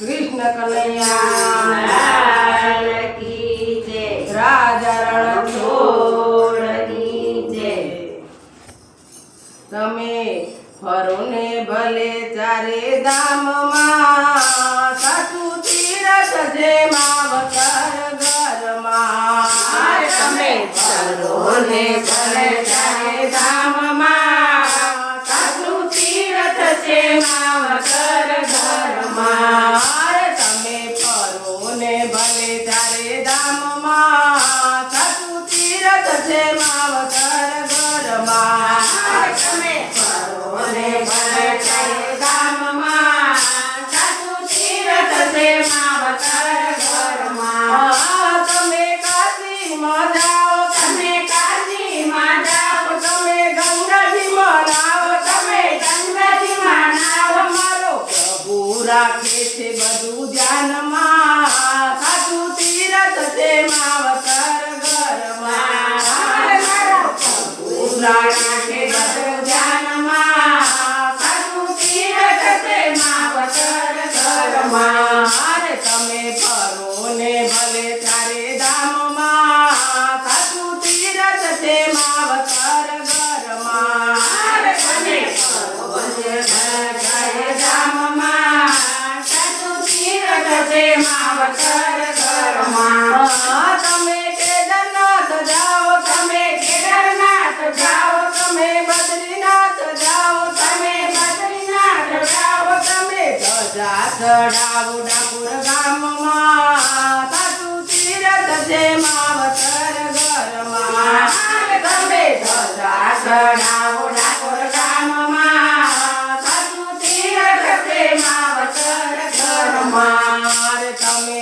કૃષ્ણ કનૈયા રાજા તમે ફરો ને ભલે ચારે ધામમાં સાચું તીરથ જે માવતર ઘરમાં. તમે ફરો ને ભલે ચારે ધામમાં સાચું તીરથ છે માવતર ગઢડા ઉડાપુર ગામમાં તાતું તીરથ છે માવતર ઘરમાં. તમે ધજા ગઢડા ઉડાપુર ગામમાં. તાતું તીરથ છે માવતર તમે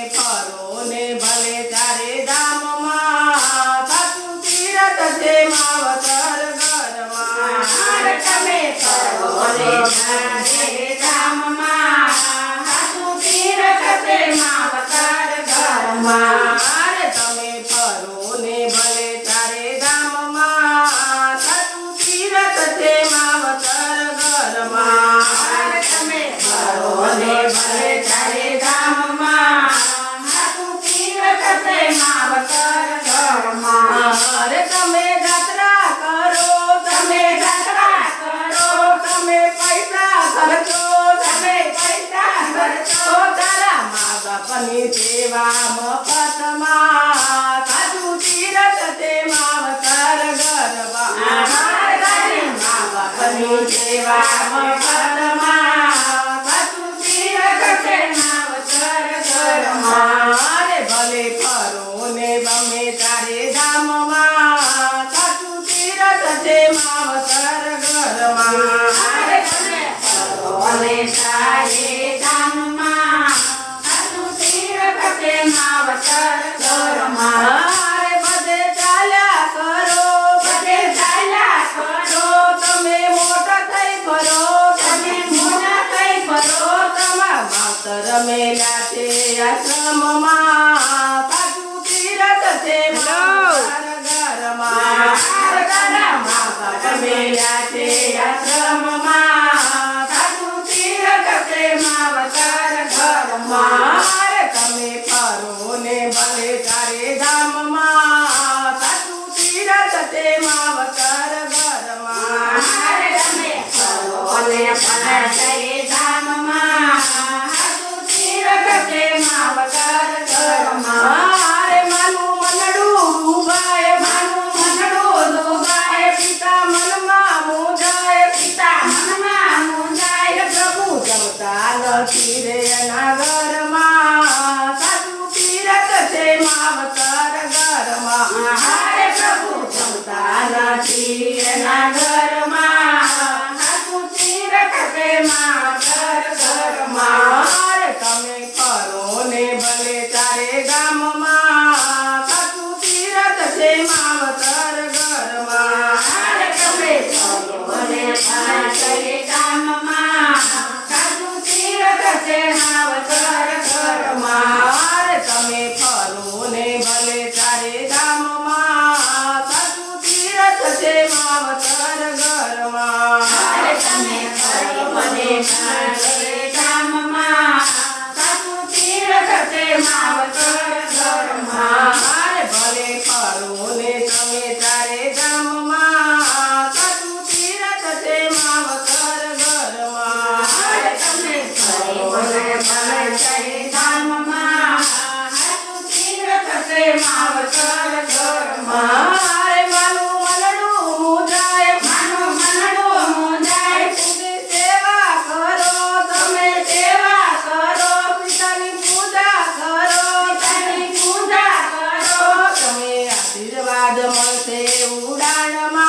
બની સેવામાં પદમાં બધું તીરથે ભલે ફરો ને ગમે તારે ધામમાં સાચું તીરથ છે માવ સર Christ. આવશે ઉડાડમાં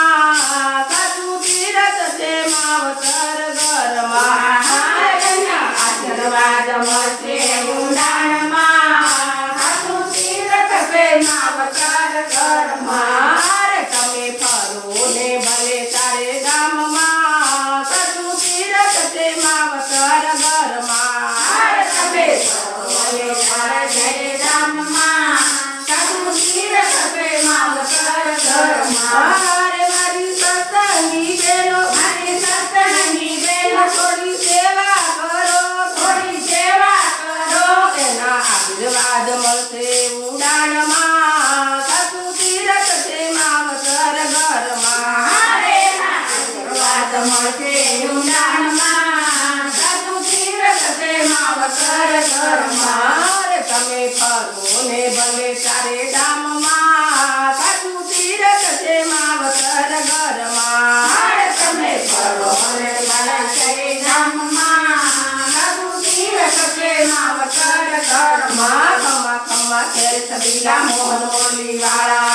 મારો ને ભલે ચારે ગામમાં તારું તીરથ છે માવતર ઘરમાં. તમે ફરો. ને ભલે ચારે ગામમાં તારું તીરથ છે માવતર ઘરમાં. ખમા ખમા ખેલ સબીલા મોહન ઓલી વાળા